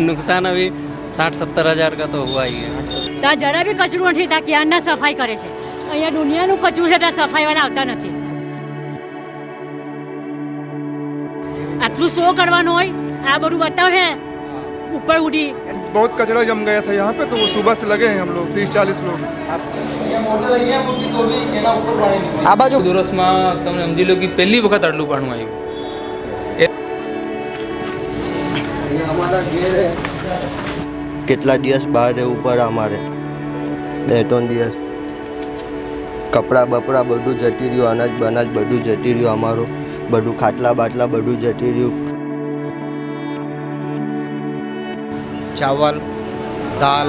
नुकसान अभी साठ सत्तर हजार का तो हुआ ही है ત્યાં જરા બી કચરું નથી ત્યાં ક્યારના સફાઈ કરે છે અહીંયા દુનિયાનું કચરું છે ત્યાં સફાઈવાળા આવતા નથી આટલું શો કરવાનું હોય આ બધું બતાવે ઉપર ઉડી बहुत कचरा जम गया था यहाँ पे तो वो सुबह से लगे हैं हम लोग तीस चालीस लोग આ બાજુ દિવસમાં તમે સમજી લો કે પહેલી વખત આટલું પાણું આવ્યું કેટલા દિવસ બહાર રહેવું પડે અમારે બે ત્રણ દિવસ કપડાં બપડા બધું જતી રહ્યું અનાજ બનાજ બધું જતી રહ્યું અમારું બધું ખાટલા બાટલા બધું જતી રહ્યું चावल दाल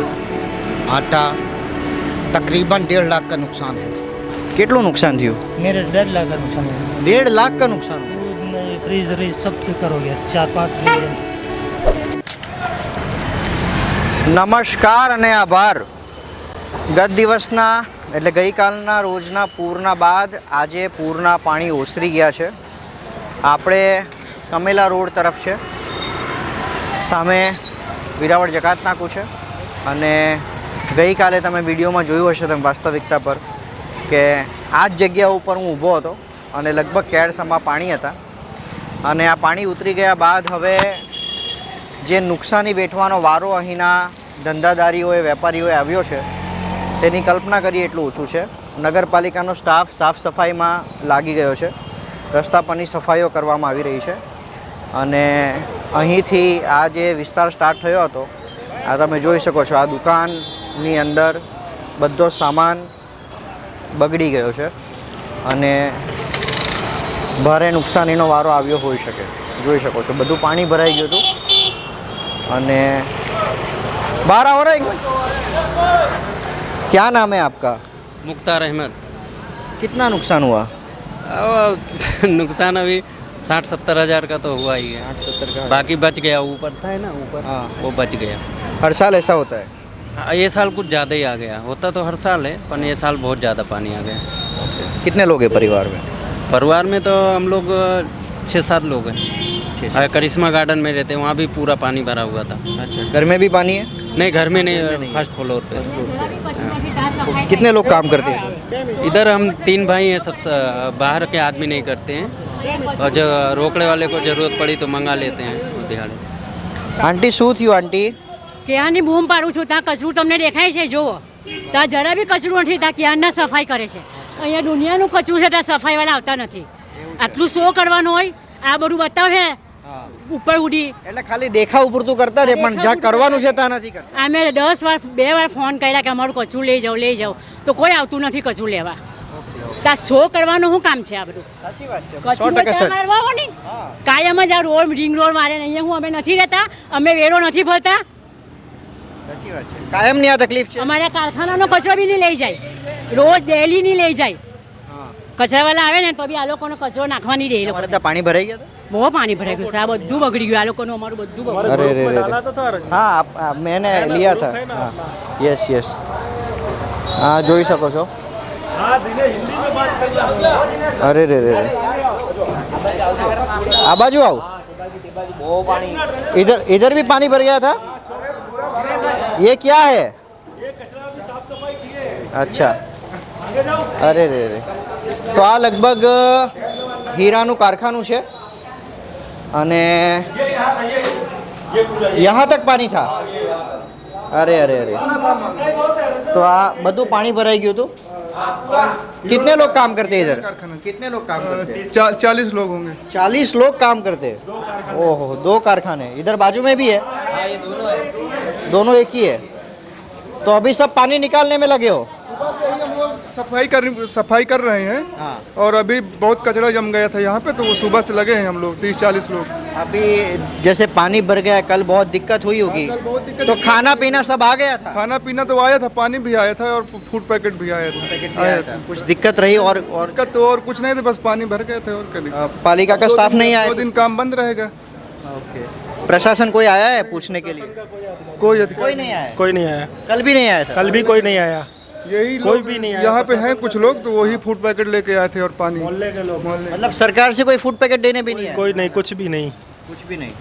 आटा तकरीबन डेढ़ लाख का नुकसान है કેટલું નુકસાન થયું मेरे डेढ़ लाख का नुकसान हुआ દેઢ લાખ का नुकसान दूध में फ्रीज व्रीज सब बेकार हो गया चार पाँच નમસ્કાર અને આભાર. ગત દિવસના, એટલે ગઈકાલના રોજના પૂરના બાદ આજે પૂરના પાણી ઓસરી ગયા છે. આપણે કમેલા રોડ તરફ છે. સામે વિરાવળ જકાત નાકું છે. અને ગઈકાલે તમે વિડીયોમાં જોયું હશે તમે વાસ્તવિકતા પર કે આ જ જગ્યા ઉપર હું ઊભો હતો અને લગભગ કેળસમાં પાણી હતા. અને આ પાણી ઉતરી ગયા બાદ હવે જે નુકસાની વેઠવાનો વારો અહીંના ધંધાદારીઓએ, વેપારીઓએ આવ્યો છે, તેની કલ્પના કરીએ એટલું ઓછું છે. નગરપાલિકાનો સ્ટાફ સાફ સફાઈમાં લાગી ગયો છે. રસ્તા પરની સફાઈઓ કરવામાં આવી રહી છે. અને અહીંથી આ જે વિસ્તાર સ્ટાર્ટ થયો હતો, આ તમે જોઈ શકો છો, આ દુકાનની અંદર બધો સામાન બગડી ગયો છે અને ભારે નુકસાનીનો વારો આવ્યો હોઈ શકે. જોઈ શકો છો, બધું પાણી ભરાઈ ગયું હતું. અને बाहर आओ रहा मिनट क्या नाम है आपका मुख्तार अहमद कितना नुकसान हुआ नुकसान अभी साठ सत्तर हज़ार का तो हुआ ही है सत्तर का बाकी बच गया ऊपर था है ना ऊपर हाँ। वो बच गया हर साल ऐसा होता है हाँ, ये साल कुछ ज़्यादा ही आ गया होता तो हर साल है पर ये साल बहुत ज़्यादा पानी आ गया कितने लोग हैं परिवार में परिवार में तो हम लोग छः सात लोग हैं हाँ, करिश्मा गार्डन में रहते हैं वहाँ भी पूरा पानी भरा हुआ था अच्छा घर में भी पानी है नहीं घर में नहीं फर्स्ट फ्लोर पे कितने लोग काम करते हैं इधर हम तीन भाई हैं सब बाहर के आदमी नहीं करते हैं और जो रोकड़े वाले को ज़रूरत पड़ी तो मंगा लेते हैं दिहाड़ी આંટી શું થયું આંટી ક્યાંની બૂમ પાડું છું ત્યાં કચરું તમને દેખાય છે જુઓ ત્યાં જરા બી કચરું નથી ત્યાં ક્યારના સફાઈ કરે છે અહીંયા દુનિયાનું કચરું છે ત્યાં સફાઈવાળા આવતા નથી આટલું શો કરવાનું હોય આ બધું બતાવે ઉપર ઉડી. એટલે ખાલી દેખાવ પૂરતું કરતા રહે પણ જ્યાં કરવાનું છે ત્યાં નથી કરતા. અમે દસ વાર બે વાર ફોન કર્યા કે અમારું કચું લઈ જાઓ લઈ જાઓ. તો કોઈ આવતું નથી કચું લેવા. ત્યાં શો કરવાનું શું કામ છે આ બધું? સર. મારવા હો. નહીં કાયમ જ આ રોડ રિંગ રોડ મારે અહીંયા હું અમે નથી રહેતા. અમે વેરો નથી ભરતા. સાચી વાત છે. કાયમની આ તકલીફ છે? અમારા કારખાનાનો કચરો બી નહીં લઈ જાય. રોજ ડેલી નહીં લઈ જાય. કચરાવાળા આવે ને તો બી આ લોકોનો કચરો નાખવા નહીં દે એ લોકો તમારે ત્યાં પાણી ભરાઈ ગયા બહુ પાણી ભરાઈ ગયું છે આ બધું બગડી ગયું આ લોકોનું અમારું બધું બગડી અરે રે રે हाँ आप, आप मैंने लिया था हाँ यस यस हाँ જોઈ શકો છો અરે રે રે રે આ બાજુ આવો इधर इधर भी पानी भर गया था ये क्या है अच्छा અરે રે રે તો આ લગભગ હીરાનું કારખાનું છે અને यहाँ तक पानी था अरे अरे अरे तो आ બધું પાણી ભરાઈ ગયું હતું कितने लोग काम करते हैं इधर कितने लोग काम करते हैं चा, चालीस लोग होंगे चालीस लोग काम करते हैं ओहो दो कारखाने इधर बाजू में भी है दोनों एक ही है तो अभी सब पानी निकालने में लगे हो सफ़ाई कर सफ़ाई कर रहे हैं हाँ। और अभी बहुत कचरा जम गया था यहाँ पे तो वो सुबह से लगे हैं हम लोग तीस चालीस लोग। अभी जैसे पानी भर गया कल बहुत दिक्कत हुई होगी। कल बहुत दिक्कत तो खाना पीना सब आ गया था? खाना पीना तो आया था पानी भी आया था और फ़ूड पैकेट भी आया था। आया था। कुछ दिक्कत रही और और दिक्कत तो और कुछ नहीं थे बस पानी भर गए थे और क्या दिक्कत? पालिका का स्टाफ नहीं आया दो दिन काम बंद रहेगा। प्रशासन कोई आया है पूछने के लिए? कोई कोई नहीं आया कोई नहीं आया। कल भी नहीं आया था? कल भी कोई नहीं आया। यही कोई भी नहीं यहाँ पे हैं कुछ लोग तो वही फ़ूड पैकेट लेके आए थे और पानी। मोहल्ले के लोग। मोहल्ले। मतलब सरकार से कोई फ़ूड पैकेट देने भी नहीं आया? कोई नहीं कुछ भी नहीं। कुछ भी नहीं।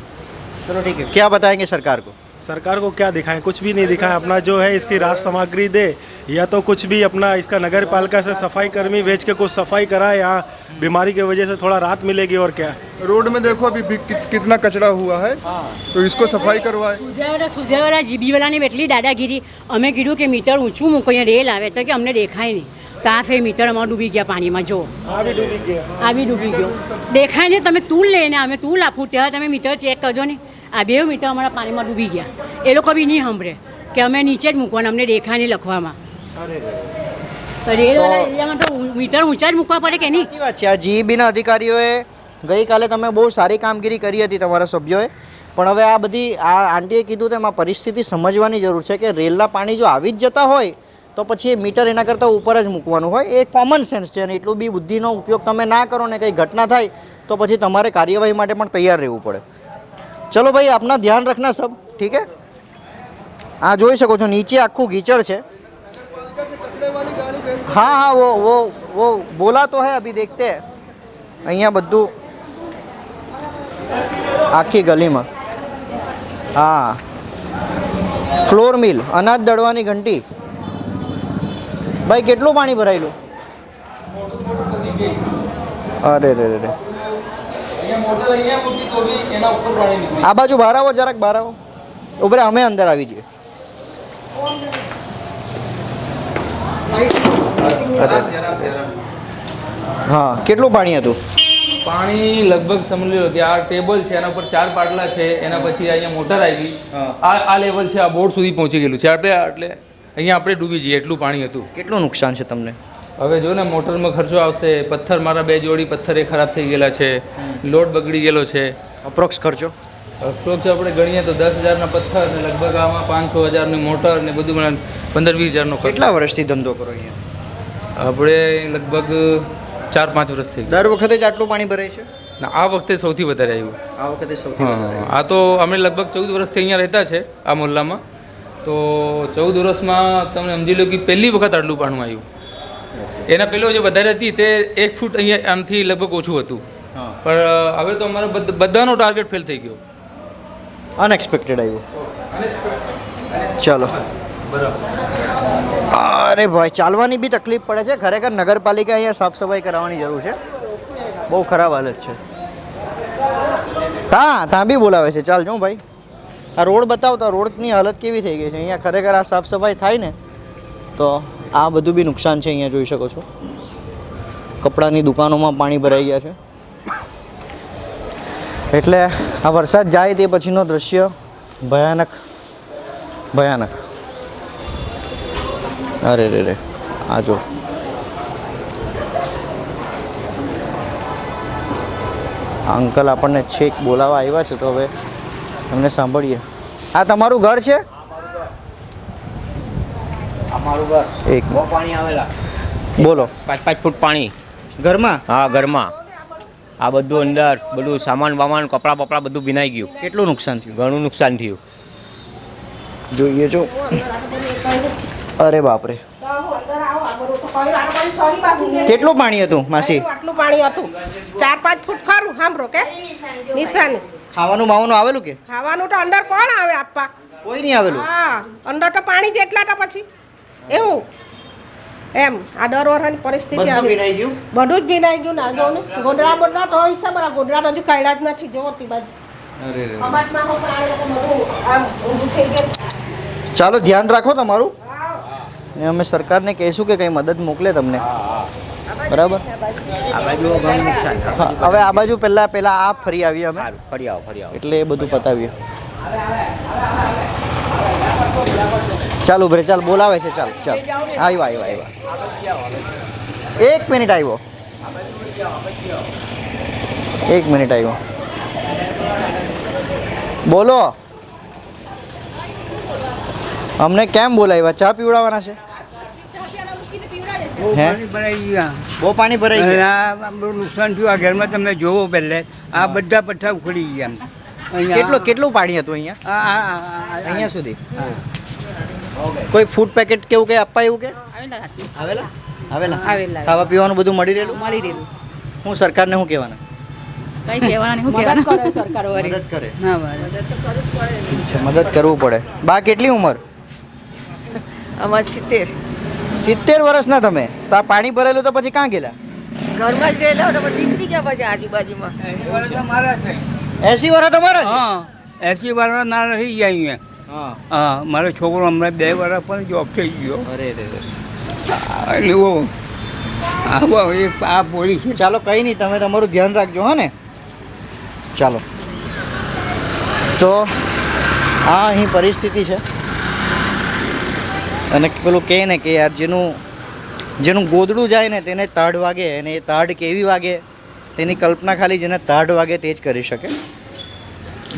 चलो ठीक है क्या बताएँगे सरकार को? सरकार को क्या दिखाएँ? कुछ भी नहीं दिखाएँ। अपना जो है इसकी राज सामग्री दे या तो कुछ भी अपना इसका नगर पालिका से सफ़ाई कर्मी भेज के कुछ सफ़ाई कराए यहाँ बीमारी की वजह से थोड़ा राहत मिलेगी और क्या। रोड में देखो अभी भी कि- कितना कचरा हुआ है तो इसको सफाई करवाए સુધારા સુધારા જીબીવાલાની એટલી દાદાગીરી અમે કીધું કે મીટર ઊંચું મૂકો અહીંયા રેલ આવે તો કે અમને દેખાય નહીં તો આ ફેર મીટર અમારું ડૂબી ગયા પાણીમાં જો हाँ भी डूबी गया આ બી ડૂબી ગયો દેખાય ને તમે ટૂલ લઈને અમે ટૂલ આપું ત્યારે તમે મીટર ચેક કરજો ને આ બે મીટર અમારા પાણીમાં ડૂબી ગયા એ લોકો બી નહીં સાંભળે કે અમે નીચે જ મૂકવાના અમને દેખાય નહીં લખવામાં તો રેલવાળા એરિયામાં તો મીટર ઊંચા જ મૂકવા પડે કે નહીં સાચી વાત છે આ જીઈબીના અધિકારીઓએ ગઈકાલે તમે બહુ સારી કામગીરી કરી હતી તમારા સભ્યોએ પણ હવે આ બધી આ આંટીએ કીધું તેમ આ પરિસ્થિતિ સમજવાની જરૂર છે કે રેલના પાણી જો આવી જ જતા હોય તો પછી એ મીટર એના કરતાં ઉપર જ મૂકવાનું હોય એ કોમન સેન્સ છે અને એટલું બી બુદ્ધિનો ઉપયોગ તમે ના કરો ને કંઈ ઘટના થાય તો પછી તમારે કાર્યવાહી માટે પણ તૈયાર રહેવું પડે ચલો ભાઈ આપના ધ્યાન રખના સબ ઠીક હે આ જોઈ શકો છો નીચે આખું ગીચડ છે हाँ हाँ वो वो वो बोला तो है अभी देखते हैं અહીંયા બધું આખી ગલીમાં. હા. ફ્લોર મિલ, અનાજ દળવાની ઘંટી. ભાઈ, કેટલું પાણી ભરાયેલું? અરે, રે રે આ બાજુ બહાર આવો, જરાક બહાર આવો. ઉભરે, અમે અંદર આવી જઈએ. હા, કેટલું પાણી હતું? પાણી લગભગ સમજી લો કે આ ટેબલ છે એના ઉપર ચાર પાટલા છે એના પછી અહીંયા મોટર આવી. આ આ લેવલ છે આ બોર્ડ સુધી પહોંચી ગયેલું છે. આપણે એટલે અહીંયા આપણે ડૂબી જઈએ એટલું પાણી હતું. કેટલું નુકસાન છે તમને? હવે જો ને મોટરમાં ખર્ચો આવશે. પથ્થર મારા બે જોડી પથ્થર એ ખરાબ થઈ ગયેલા છે. લોડ બગડી ગયેલો છે. અપ્રોક્સ ખર્ચો? અપ્રોક્સ આપણે ગણીએ તો દસ હજારના પથ્થર ને લગભગ આમાં પાંચસો હજારની મોટર ને બધું પંદર વીસ હજારનો કેટલા વર્ષથી ધંધો કરો અહીંયા? આપણે લગભગ ચાર પાંચ વર્ષ થઈ દર વખતે જ આટલું પાણી ભરાય છે? ને આ વખતે સૌથી વધારે આવ્યું. આ વખતે સૌથી હા આ તો અમે લગભગ ચૌદ વર્ષથી અહીંયા રહેતા છે આ મોહલ્લામાં. તો ચૌદ વર્ષમાં તમે સમજી લો કે પહેલી વખત આટલું પાણું આવ્યું. એના પહેલો જે વધારે હતી તે એક ફૂટ અહીંયા આમથી લગભગ ઓછું હતું. પણ હવે તો અમારા બધ- બધાનો ટાર્ગેટ ફેલ થઈ ગયો. અનએક્સપેક્ટેડ આવ્યું. ચાલો. અરે ભાઈ, ચાલવાની બી તકલીફ પડે છે. ખરેખર નગરપાલિકા અહીંયા સાફ સફાઈ કરાવવાની જરૂર છે. બહુ ખરાબ હાલત છે. હા, ત્યાં બી બોલાવે છે. ચાલ, જો ભાઈ. આ રોડ બતાવતા રોડની હાલત કેવી થઈ ગઈ છે? અહીંયા ખરેખર આ સાફ સફાઈ થાય ને, તો આ બધું બી નુકસાન છે અહીંયા, જોઈ શકો છો. કપડાની દુકાનોમાં પાણી ભરાઈ ગયા છે. એટલે આ વરસાદ જાય તે પછીનો દ્રશ્ય ભયાનક ભયાનક. અરે રે રે આ જો. અંકલ આપણને છેક બોલાવવા આવ્યા છે તો હવે એમને સાંભળીએ. આ તમારું ઘર છે? એક બહુ પાણી આવેલા. બોલો. પાંચ પાંચ ફૂટ પાણી. ઘરમાં? હા ઘરમાં. આ બધું અંદર બધું સામાન વામાન કપડાં બપડા બધું ભીનાઈ ગયું. કેટલું નુકસાન થયું? ઘણું નુકસાન થયું. જોઈએ જો. અરે બાપરે. કેટલું પાણી હતું માસી? આટલું પાણી હતું. ચાર પાંચ ફૂટ ખરું સાંભળો કે? નિશાની. ખાવાનું માવાનું આવેલું કે? ખાવાનું તો અંદર કોણ આવે આપવા? કોઈ નહીં આવેલું? હા અંદર તો પાણી જેટલા એટલા તો પછી. એવું? એમ આ દર વર્ષની પરિસ્થિતિ આવી. બધું જ ભીનાઈ ગયું ના જો ને બોદડા તો હોય છે મારા ગોદડા તો હજુ કાઢ્યા જ નથી જો તી બાજુ ચાલો ધ્યાન રાખો તમારું. ને અમે સરકારને કહીશું કે કંઈ મદદ મોકલે તમને. બરાબર? હવે આ બાજુ પહેલાં પહેલાં આ ફરી આવીએ અમે. ફરી આવો ફરી આવો. એટલે એ બધું પતાવીએ. ચાલ ઉભરે ચાલ બોલાવે છે ચાલ ચાલ. આવ્યા આવ્યા આવ્યા એક મિનિટ આવ્યો એક મિનિટ આવ્યો બોલો. અમને કેમ બોલાવ્યા? ચા પીવડાવવાના છે? બહુ પાણી ભરાઈ ગયા. બહુ નુકસાન થયું. આ ઘરમાં તમે જોવો પહેલે આ બધા પથ્થર ઉખડી ગયા કેટલું કેટલું પાણી હતું અહીંયા? અહીંયા સુધી? કોઈ ફૂડ પેકેટ કેવું કઈ આપવા એવું કે? આવેલા આવેલા? આવેલા. ખાવા પીવાનું બધું મળી રહેલું? મળી રહેલું. હું સરકારને શું કહેવાના? કઈ કહેવાના નહીં. હું મદદ કહેવાના? કરે સરકાર વળી. મદદ કરે. હા બરાબર. ઠીક છે મદદ કરવું પડે. બા કેટલી ઉંમર? અમારે સિત્તેર. સિત્તેર વર્ષના તમે? તો આ પાણી ભરેલું તો પછી ક્યાં ગયેલા? ઘરમાં જ ગયેલા તો પછી નીકળી ગયા પછી આજુબાજુમાં. એસી વર્ષ તમારા હા એસી વર્ષ ના રહી ગયા અહીંયા. હા. હા મારો છોકરો હમણાં બે વર્ષ પણ જોબ થઈ ગયો. અરે રે ઓ આવો એ આ પોલીસ ચાલો કંઈ નહીં તમે તમારું ધ્યાન રાખજો હા ને? ચાલો. તો આ અહીં પરિસ્થિતિ છે. અને પેલું કહે ને કે યાર જેનું જેનું ગોદડું જાય ને તેને તાડ વાગે અને એ તાડ કેવી વાગે, તેની કલ્પના ખાલી જેને તાડ વાગે તે જ કરી શકે.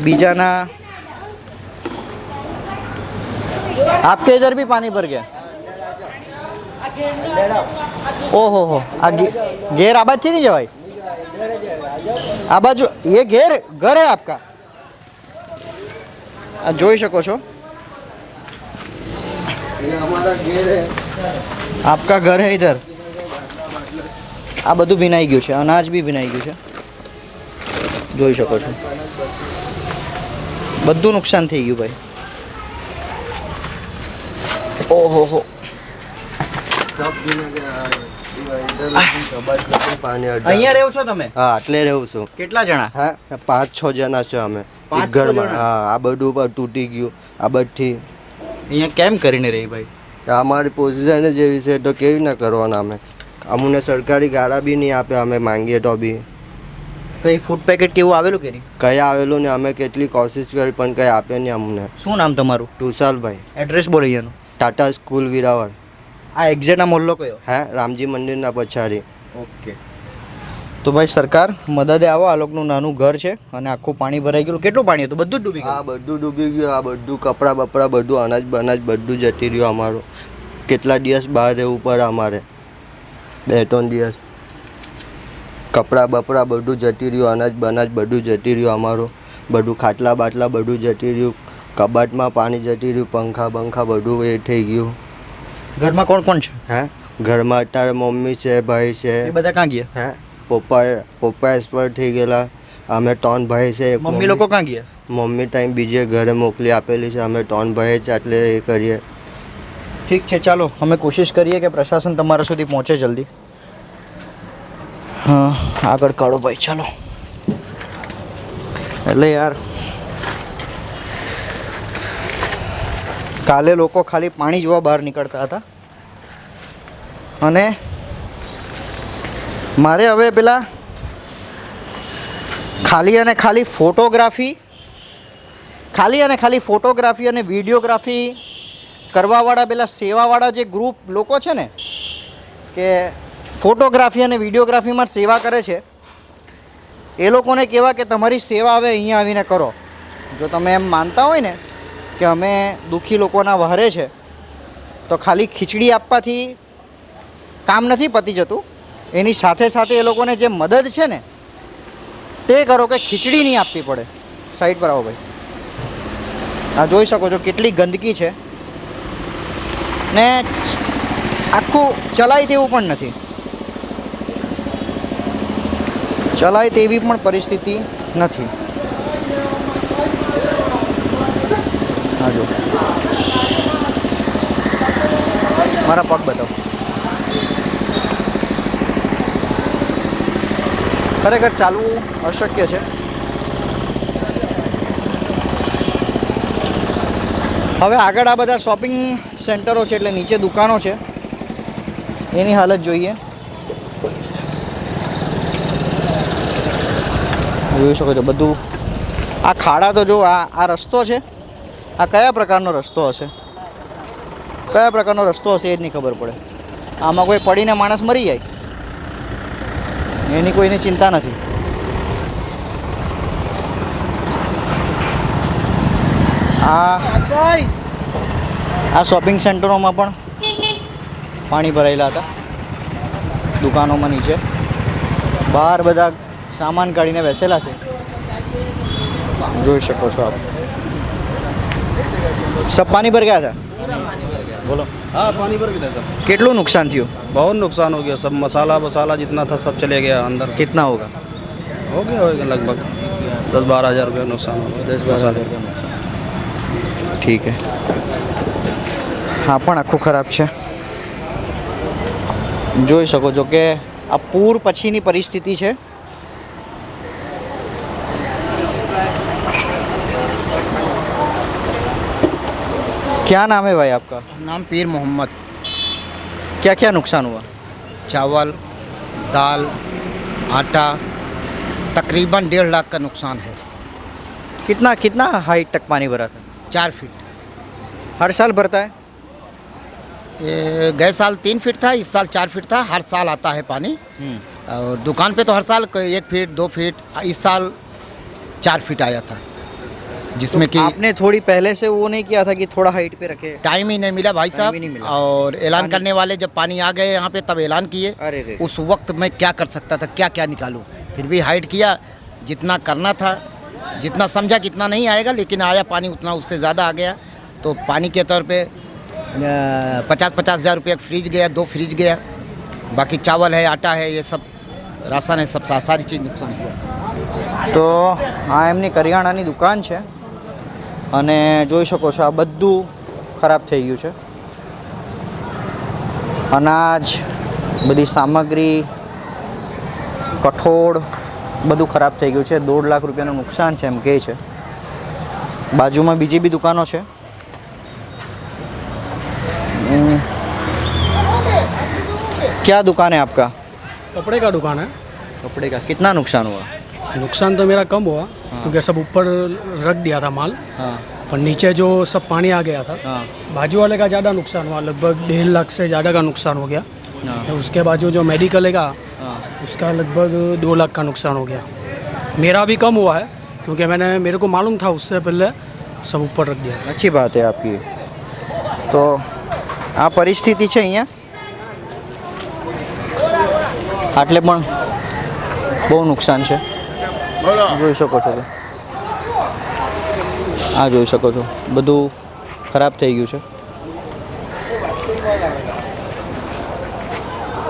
બીજાના આપકે ઇધર ભી પાણી ભર ગયા? ઓહો, હો, આ ઘેર આ બાજુ નહીં જવાય? આ બાજુ એ ઘેર ઘર હે આપકા? આ જોઈ શકો છો. આપકા ઘર હે ઇધર? આ બધું ભીનાઈ ગયું છે. અનાજ બી ભીનાઈ ગયું છે. જોઈ શકો છો. બધું નુકસાન થઈ ગયું ભાઈ. ઓહો હો. અહીંયા રહેવું છો તમે? હા એટલે રહેવું છું. કેટલા જણા? હા પાંચ છ જણા છો અમે. ઘરમાં. હા આ બધું તૂટી ગયું. આ બધી અહીંયા કેમ કરીને રહી ભાઈ? અમારી પોઝિશન જેવી છે તો કેવી ના કરવાના અમે? અમને સરકારી ગાળા બી નહીં આપે અમે માંગીએ તો બી. કઈ ફૂડ પેકેટ કેવું આવેલું કે નહીં? કઈ આવેલું ને અમે કેટલી કોશિશ કરી પણ કઈ આપે નહીં અમને. શું નામ તમારું? તુષાલભાઈ એડ્રેસ બોલો અહીંયાનું ટાટા સ્કૂલ વિરાવળ. આ એક્ઝેટ આ મોહલ્લો કયો? હે રામજી મંદિરના પછાડી. ઓકે તો ભાઈ સરકાર મદદે આવો. આ લોકોનું નાનું ઘર છે અને આખું પાણી ભરાઈ ગયું કેટલું પાણી હતું? બધું ડૂબી ડૂબી આ બધું ડૂબી ગયું. આ બધું કપડાં બપડા બધું અનાજ બનાજ બધું જતી રહ્યું અમારું. કેટલા દિવસ બહાર રહેવું પડે અમારે? બે ત્રણ દિવસ. કપડાં બપડા બધું જતી રહ્યું અનાજ બનાજ બધું જતી રહ્યું અમારું. બધું ખાટલા બાટલા બધું જતી રહ્યું. કબાટમાં પાણી જતી રહ્યું પંખા બંખા બધું એ થઈ ગયું. ઘરમાં કોણ કોણ છે? હા? ઘરમાં અત્યારે મમ્મી છે ભાઈ છે. એ બધા ક્યાં ગયા? હે? પપ્પા પપ્પા એક્સપાયર થઈ ગયેલા. અમે ત્રણ ભાઈ છે મમ્મી લોકો ક્યાં ગયા? મમ્મી ટાઈમ બીજે ઘરે મોકલી આપેલી છે. અમે ત્રણ ભાઈ જ એટલે એ કરીએ. ઠીક છે ચાલો. અમે કોશિશ કરીએ કે પ્રશાસન તમારા સુધી પહોંચે જલ્દી. હા આગળ કાઢો ભાઈ ચાલો. એટલે યાર કાલે લોકો ખાલી પાણી જોવા બહાર નીકળતા હતા. અને મારે હવે પેલા ખાલી અને ખાલી ફોટોગ્રાફી, ખાલી અને ખાલી ફોટોગ્રાફી અને વિડીયોગ્રાફી કરવાવાળા પેલા સેવાવાળા જે ગ્રુપ લોકો છે ને, કે ફોટોગ્રાફી અને વિડીયોગ્રાફીમાં સેવા કરે છે, એ લોકોને કહેવા કે તમારી સેવા હવે અહીંયા આવીને કરો. જો તમે એમ માનતા હોય ને કે અમે દુઃખી લોકોના વહરે છે, તો ખાલી ખીચડી આપવાથી કામ નથી પતી જતું. એની સાથે સાથે એ લોકોને જે મદદ છે ને, તે કરો કે ખીચડી નહીં આપવી પડે. સાઈડ પર આવો ભાઈ. આ જોઈ શકો છો કેટલી ગંદકી છે. ને આખું ચલાય તેવું પણ નથી. ચલાય તેવી પણ પરિસ્થિતિ નથી. હા મારા પગ બતાવો. ખરેખર ચાલવું અશક્ય છે. હવે આગળ આ બધા શોપિંગ સેન્ટરો છે એટલે નીચે દુકાનો છે. એની હાલત જોઈએ. જોઈ શકો છો બધું. આ ખાડા તો જો, આ આ રસ્તો છે. આ કયા પ્રકારનો રસ્તો હશે? કયા પ્રકારનો રસ્તો હશે એ જ નહીં ખબર પડે. આમાં કોઈ પડીને માણસ મરી જાય? એની કોઈની ચિંતા નથી. આ આ શોપિંગ સેન્ટરોમાં પણ પાણી ભરાયેલા હતા. દુકાનોમાં નીચે. બહાર બધા સામાન કાઢીને બેસેલા છે. જોઈ શકો છો આપ. સબ પાણી ભર ગયા હતા બોલો हाँ पानी भर गया सब કેટલું નુકસાન થયું बहुत नुकसान हो गया सब मसाला वसाला जितना था सब चले गया अंदर कितना होगा हो गया होगा लगभग दस बारह हज़ार रुपया नुकसान हो गया દસ બાર હજાર ઠીક હે હા પણ આખું ખરાબ છે જોઈ શકો છો કે આ પૂર પછીની પરિસ્થિતિ છે क्या नाम है भाई आपका? नाम पीर मोहम्मद। क्या क्या नुकसान हुआ? चावल दाल आटा तकरीबन डेढ़ लाख का नुकसान है। कितना कितना हाइट तक पानी भरा था? चार फीट हर साल भरता है? गए साल तीन फीट था इस साल चार फीट था हर साल आता है पानी। और दुकान पे तो हर साल एक फीट दो फीट इस साल चार फीट आया था। जिसमें तो कि आपने थोड़ी पहले से वो नहीं किया था कि थोड़ा हाइट पे रखे टाइम ही नहीं मिला भाई टाइम ही नहीं साहब मिला। और ऐलान करने वाले जब पानी आ गए यहाँ पे तब ऐलान किए अरे रे उस वक्त मैं क्या कर सकता था क्या क्या निकालूं फिर भी हाइट किया जितना करना था जितना समझा कि इतना नहीं आएगा लेकिन आया पानी उतना उससे ज़्यादा आ गया तो पानी के तौर पे पचास पचास हज़ार रुपये फ्रिज गया दो फ्रिज गया बाकी चावल है आटा है ये सब राशन है सब सा- सारी चीज़ नुकसान हुआ તો આ એમની કરિયાણાની દુકાન છે અને જોઈ શકો છો આ બધું ખરાબ થઈ ગયું છે અનાજ બધી સામગ્રી કઠોળ બધું ખરાબ થઈ ગયું છે દોઢ લાખ રૂપિયાનું નુકસાન છે એમ કહે છે બાજુમાં બીજી બી દુકાનો છે हम्म, क्या दुकान है आपका कपड़े का दुकान है कपड़े का कितना नुकसान हुआ नुकसान तो मेरा कम हुआ क्योंकि सब ऊपर रख दिया था माल हाँ पर नीचे जो सब पानी आ गया था हाँ बाजू वाले का ज़्यादा नुकसान हुआ लगभग डेढ़ लाख से ज़्यादा का नुकसान हो गया हाँ तो उसके बाजू जो मेडिकल है का हाँ उसका लगभग दो लाख का नुकसान हो गया मेरा भी कम हुआ है क्योंकि मैंने मेरे को मालूम था उससे पहले सब ऊपर रख दिया अच्छी बात है आपकी તો આ પરિસ્થિતિ છે અહીંયા આટલે પણ બહુ નુકસાન છે જોઈ શકો છો આ જોઈ શકો છો. બધું ખરાબ થઈ ગયું છે.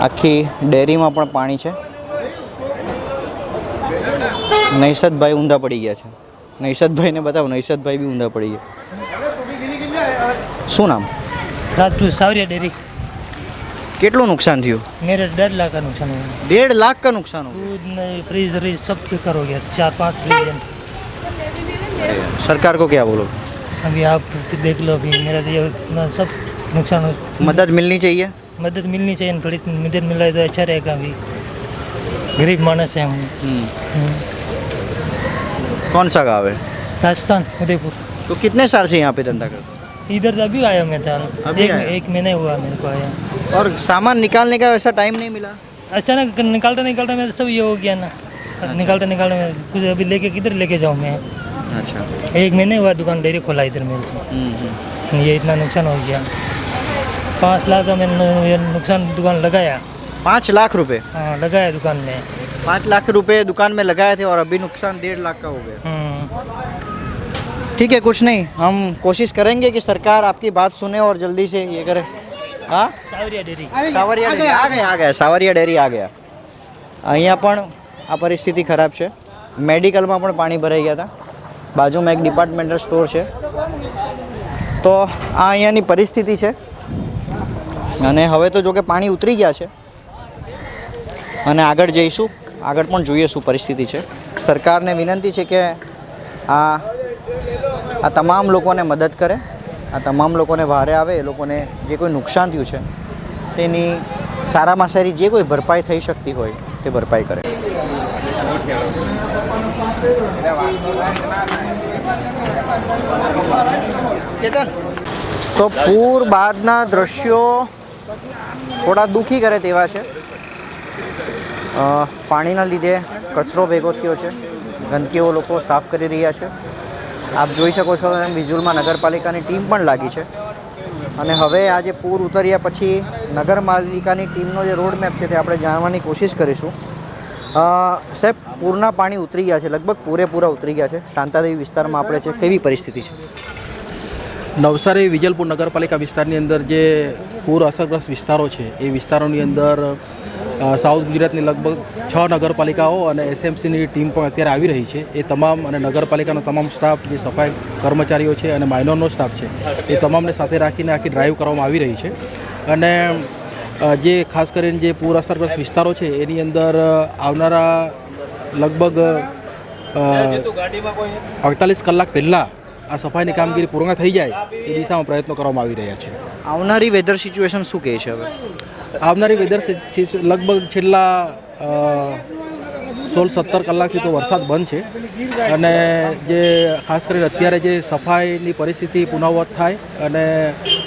આખી ડેરીમાં પણ પાણી છે. નૈષદભાઈ ઊંધા પડી ગયા છે. નૈષદભાઈને બતાવો નૈષદભાઈ બી ઊંધા પડી ગયા. શું નામ? રાજપૂત સાવરિયા ડેરી. કેટલું નુકસાન થયું मेरे डेढ़ लाख का नुकसान हुआ डेढ़ लाख का नुकसान हो दूध नहीं फ्रीज व्रीज सब बेकार हो गया चार पाँच फ्रीज है गया सरकार को क्या बोलो अभी आप देख लो अभी मेरा तो ये इतना सब नुकसान हो मदद मिलनी चाहिए मदद मिलनी चाहिए न, थोड़ी मदद मिल रहा है तो अच्छा रहेगा अभी गरीब मानस है हम हम्म। कौन सा गाँव है राजस्थान उदयपुर तो कितने साल से यहाँ पे धंधा करते इधर तो अभी आया मैं था अभी एक, आया? एक महीने हुआ मेरे को आया हो? और सामान निकालने का वैसा टाइम नहीं मिला। अचानक निकालते निकालता मैं सब ये हो गया ना। अच्छा। निकालते निकालते मैं कुछ अभी लेके किधर लेके जाऊँ मैं? अच्छा। एक महीने हुआ दुकान डेरी खोला इधर मेरे को ये इतना नुकसान हो गया। पाँच लाख का मैंने नुकसान दुकान लगाया। पाँच लाख रुपए? हाँ लगाया दुकान में। पाँच लाख रुपए दुकान में लगाए थे और अभी नुकसान डेढ़ लाख का हो गया। हम्म। ठीक है कुछ नहीं। हम कोशिश करेंगे कि सरकार आपकी बात सुने और जल्दी से ये करे। હા? સાવરિયા ડેરી. સાવરિયા ડેરી. આ ગયા. આ ગયા સાવરિયા ડેરી આ ગયા. અહીંયા પણ આ પરિસ્થિતિ ખરાબ છે. મેડિકલમાં પણ પાણી ભરાઈ ગયા હતા. બાજુમાં એક ડિપાર્ટમેન્ટલ સ્ટોર છે. તો આ અહીંયાની પરિસ્થિતિ છે. અને હવે તો જો કે પાણી ઉતરી ગયા છે. અને આગળ જઈશું. આગળ પણ જોઈએ શું પરિસ્થિતિ છે. સરકારને વિનંતી છે કે આ આ તમામ લોકોને મદદ કરે. આ તમામ લોકોને વારે આવે એ લોકોને જે કોઈ નુકસાન થયું છે તેની સારામાં સારી જે કોઈ ભરપાઈ થઈ શકતી હોય તે ભરપાઈ કરે. તો પૂર બાદના દ્રશ્યો થોડા દુઃખી કરે તેવા છે. પાણીના લીધે કચરો ભેગો થયો છે. ગંદકીઓ લોકો સાફ કરી રહ્યા છે. આપ જોઈ શકો છો એમ વિઝુલમાં નગરપાલિકાની ટીમ પણ લાગી છે. અને હવે આ જે પૂર ઉતર્યા પછી નગરપાલિકાની ટીમનો જે રોડ મેપ છે તે આપણે જાણવાની કોશિશ કરીશું. સાહેબ, પૂરના પાણી ઉતરી ગયા છે, લગભગ પૂરેપૂરા ઉતરી ગયા છે. શાંતાદેવી વિસ્તારમાં આપણે છે, કેવી પરિસ્થિતિ છે? નવસારી વિજલપુર નગરપાલિકા વિસ્તારની અંદર જે પૂર અસરગ્રસ્ત વિસ્તારો છે. એ વિસ્તારોની અંદર સાઉથ ગુજરાતની લગભગ છ નગરપાલિકાઓ અને એસએમસીની ટીમ પણ અત્યારે આવી રહી છે. એ તમામ અને નગરપાલિકાનો તમામ સ્ટાફ, જે સફાઈ કર્મચારીઓ છે અને માઇનોરનો સ્ટાફ છે, એ તમામને સાથે રાખીને આખી ડ્રાઈવ કરવામાં આવી રહી છે. અને જે ખાસ કરીને જે પૂર અસરગ્રસ્ત વિસ્તારો છે, એની અંદર આવનારા લગભગ અડતાલીસ કલાક પહેલાં આ સફાઈની કામગીરી પૂર્ણ થઈ જાય, એ દિશામાં પ્રયત્નો કરવામાં આવી રહ્યા છે. આવનારી વેધર સિચ્યુએશન શું કહે છે હવે? આવનારી વેધર લગભગ છેલ્લા સોળ સત્તર કલાકથી તો વરસાદ બંધ છે. અને જે ખાસ કરીને અત્યારે જે સફાઈની પરિસ્થિતિ પુનઃવત થાય અને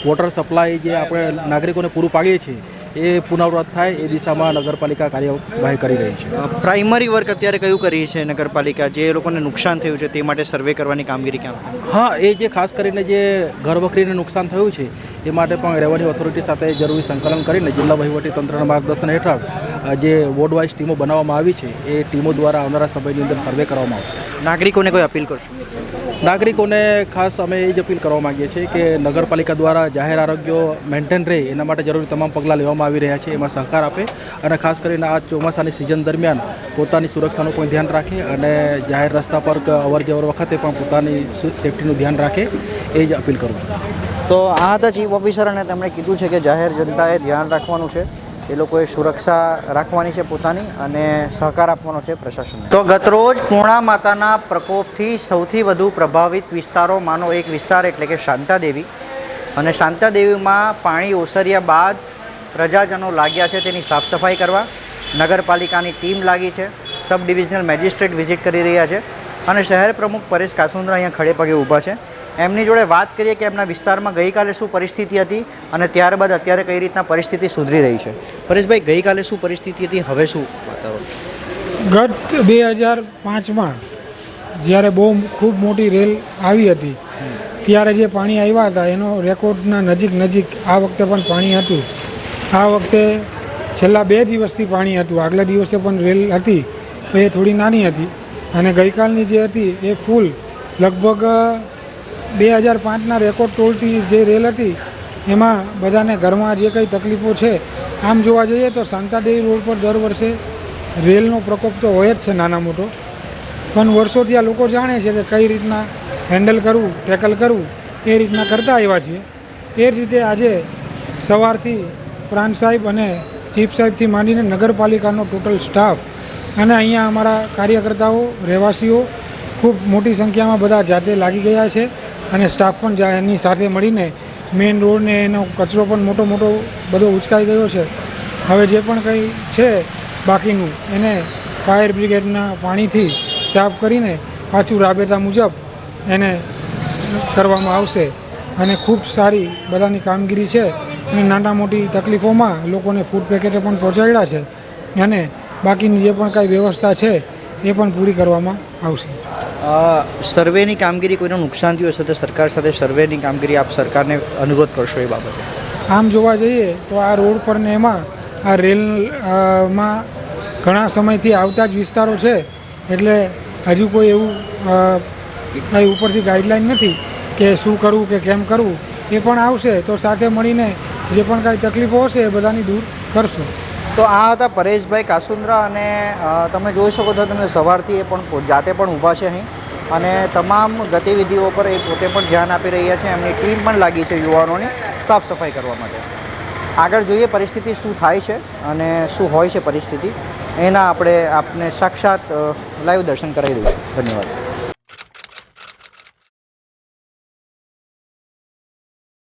વોટર સપ્લાય જે આપણે નાગરિકોને પૂરું પાડીએ છીએ એ પુનઃવત થાય એ દિશામાં નગરપાલિકા કાર્યવાહી કરી રહી છે. પ્રાઇમરી વર્ક અત્યારે કયું કરી છે નગરપાલિકા? જે લોકોને નુકસાન થયું છે તે માટે સર્વે કરવાની કામગીરી ક્યાં હા એ જે ખાસ કરીને જે ઘર વખરીને નુકસાન થયું છે એ માટે પણ રેવન્યુ ઓથોરિટી સાથે જરૂરી સંકલન કરીને જિલ્લા વહીવટી તંત્રના માર્ગદર્શન હેઠળ જે વોર્ડ વાઇઝ ટીમો બનાવવામાં આવી છે એ ટીમો દ્વારા આવનારા સમયની અંદર સર્વે કરવામાં આવશે. નાગરિકોને કોઈ અપીલ કરશો? નાગરિકોને ખાસ અમે એ જ અપીલ કરવા માંગીએ છીએ કે નગરપાલિકા દ્વારા જાહેર આરોગ્ય મેન્ટેન રહે એના માટે જરૂરી તમામ પગલાં લેવામાં આવી રહ્યા છે, એમાં સહકાર આપે અને ખાસ કરીને આ ચોમાસાની સિઝન દરમિયાન પોતાની સુરક્ષાનું પણ ધ્યાન રાખે અને જાહેર રસ્તા પર અવર જવર વખતે પણ પોતાની સેફટીનું ધ્યાન રાખે, એ જ અપીલ કરું છું. તો આ હતા ચીફ ઓફિસર અને તેમણે કીધું છે કે જાહેર જનતાએ ધ્યાન રાખવાનું છે. એ લોકોએ સુરક્ષા રાખવાની છે પોતાની અને સહકાર આપવાનો છે પ્રશાસનને. તો ગતરોજ પૂર્ણા માતાના પ્રકોપથી સૌથી વધુ પ્રભાવિત વિસ્તારોમાંનો એક વિસ્તાર એટલે કે શાંતાદેવી. અને શાંતાદેવીમાં પાણી ઓસર્યા બાદ પ્રજાજનો લાગ્યા છે તેની સાફ સફાઈ કરવા. નગરપાલિકાની ટીમ લાગી છે. સબ ડિવિઝનલ મેજિસ્ટ્રેટ વિઝિટ કરી રહ્યા છે. અને શહેર પ્રમુખ પરેશ કાસુંદ્રા અહીંયા ખડે પગે ઊભા છે. એમની જોડે વાત કરીએ કે એમના વિસ્તારમાં ગઈકાલે શું પરિસ્થિતિ હતી અને ત્યારબાદ અત્યારે કઈ રીતના પરિસ્થિતિ સુધરી રહી છે. પરેશભાઈ, ગઈકાલે શું પરિસ્થિતિ હતી? હવે શું વાતાવરણ? ગત બે હજાર પાંચમાં જ્યારે બહુ ખૂબ મોટી રેલ આવી હતી, ત્યારે જે પાણી આવ્યા હતા, એનો રેકોર્ડના નજીક નજીક આ વખતે પણ પાણી હતું. આ વખતે છેલ્લા બે દિવસથી પાણી હતું. આગલા દિવસે પણ રેલ હતી, તો એ થોડી નાની હતી. અને ગઈકાલની જે હતી, એ ફૂલ લગભગ બે હજાર પાંચના રેકોર્ડ તોડતી જે રેલ હતી, એમાં બધાને ઘરમાં જે કંઈ તકલીફો છે, આમ જોવા જઈએ તો શાંતાદેવી રોડ પર દર વર્ષે રેલનો પ્રકોપ તો હોય જ છે નાના મોટો. પણ વર્ષોથી આ લોકો જાણે છે કે કઈ રીતના હેન્ડલ કરવું, ટેકલ કરવું, એ રીતના કરતા આવ્યા છીએ. એ રીતે આજે સવારથી પ્રાંત સાહેબ અને ચીફ સાહેબથી માંડીને નગરપાલિકાનો ટોટલ સ્ટાફ અને અહીંયા અમારા કાર્યકર્તાઓ, રહેવાસીઓ ખૂબ મોટી સંખ્યામાં બધા જાતે લાગી ગયા છે. અને સ્ટાફ પણ એની સાથે મળીને મેઇન રોડને એનો કચરો પણ મોટો મોટો બધો ઉચકાઈ ગયો છે. હવે જે પણ કંઈ છે બાકીનું, એને ફાયર બ્રિગેડના પાણીથી સાફ કરીને પાછું રાબેતા મુજબ એને કરવામાં આવશે. અને ખૂબ સારી બધાની કામગીરી છે અને નાના મોટી તકલીફોમાં લોકોને ફૂડ પેકેટે પણ પહોંચાડ્યા છે. અને બાકીની જે પણ કાંઈ વ્યવસ્થા છે એ પણ પૂરી કરવામાં આવશે. સર્વેની કામગીરી કોઈને નુકસાન થયું હશે તો સરકાર સાથે સર્વેની કામગીરી આપ સરકારને અનુરોધ કરશો એ બાબતે. આમ જોવા જઈએ તો આ રોડ પર ને એમાં આ રેલમાં ઘણા સમયથી આવતા જ વિસ્તારો છે. એટલે હજુ કોઈ એવું કંઈ ઉપરથી ગાઈડલાઈન નથી કે શું કરવું કે કેમ કરવું. એ પણ આવશે તો સાથે મળીને જે પણ કાંઈ તકલીફો હશે એ બધાની દૂર કરશું. તો આ હતા પરેશભાઈ કાસુંદ્રા અને તમે જોઈ શકો છો તમે સવારથી એ પણ જાતે પણ ઊભા છે અહીં. અને તમામ ગતિવિધિઓ પર એ પોતે પણ ધ્યાન આપી રહ્યા છે. એમની ટીમ પણ લાગી છે યુવાનોની સાફ સફાઈ કરવા માટે. આગળ જોઈએ પરિસ્થિતિ શું થાય છે અને શું હોય છે પરિસ્થિતિ. એના આપણે આપને સાક્ષાત લાઈવ દર્શન કરાવી દઈશું. ધન્યવાદ.